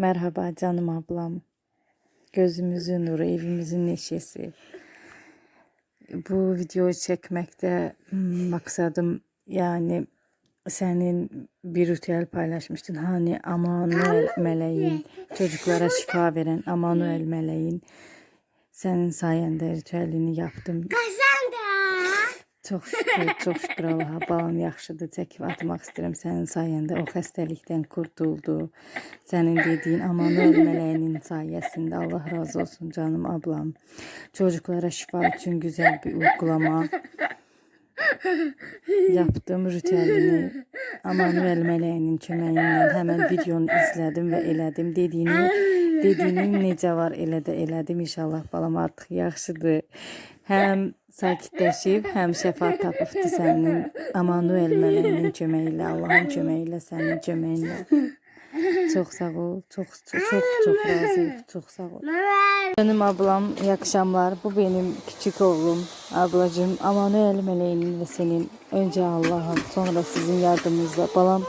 Merhaba canım ablam. Gözümüzün nuru, evimizin neşesi. Bu videoyu çekmekte hmm, maksadım yani senin bir ritüel paylaşmıştın. Hani Amanuel meleğin, çocuklara şifa veren Amanuel meleğin. Senin sayende ritüelini yaptım. Çok şükür, çok şükür Allaha. Balam yaxşıdır. Çəkib atmaq istəyirəm sənin sayəndə. O xəstəlikdən kurtuldu. Sənin dediyin Amanuel mələyinin sayəsində. Allah razı olsun canım ablam. Çocuklara şifa için güzel bir uygulama yaptım ritüelini. Amanuel mələyinin köməyindən həmən videonu izlədim və elədim. Dediyini, dediyinin necə var elə də elədim. İnşallah balam artıq yaxşıdır. Həm sakitləşib, həm şəfa tapıbdı sənin Amanuel mələyinin köməyi ilə, Allahın köməyi ilə, sənin köməyinlə. Çox sağ ol. Çox çox çox, çox razıyıq. Çox sağ ol. Benim ablam, iyi akşamlar. Bu benim küçük oğlum, ablacığım. Amanuel meleğinin ve senin. Önce Allah'ın, sonra sizin yardımınızla. Balam,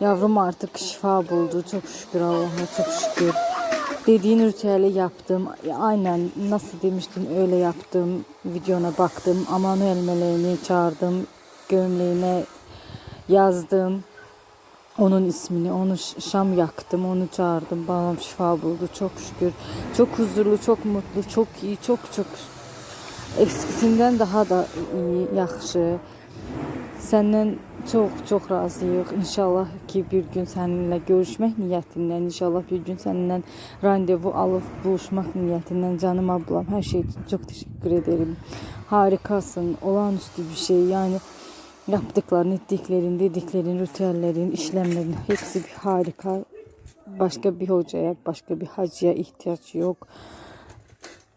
yavrum artık şifa buldu. Çok şükür Allah'a, çok şükür. Dediğin ritüeli yaptım. Aynen nasıl demiştin öyle yaptım. Videona baktım. Amanuel meleğini çağırdım. Gömleğine yazdım. Onun ismini, onu şam yaktım, onu çağırdım. Balam şifa buldu çok şükür. Çok huzurlu, çok mutlu, çok iyi, çok çok eskisinden daha da iyi, yaxşı. Səndən çox çox razıyıq. İnşallah ki bir gün səninlə görüşmək niyyətindən, inşallah bir gün səninlə randevu alıb buluşmaq niyyətindən canım ablam. Hər şey için çok teşekkür ederim. Harikasın. Olağanüstü bir şey. Yani yaptıkların, ettiklerin, dediklerin, ritüellerin, işlemlerin hepsi bir harika. Başka bir hocaya, başka bir hacıya ihtiyaç yok.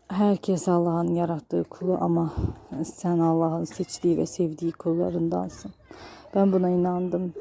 Herkes Allah'ın yarattığı kulu ama sen Allah'ın seçtiği ve sevdiği kullarındansın. Ben buna inandım.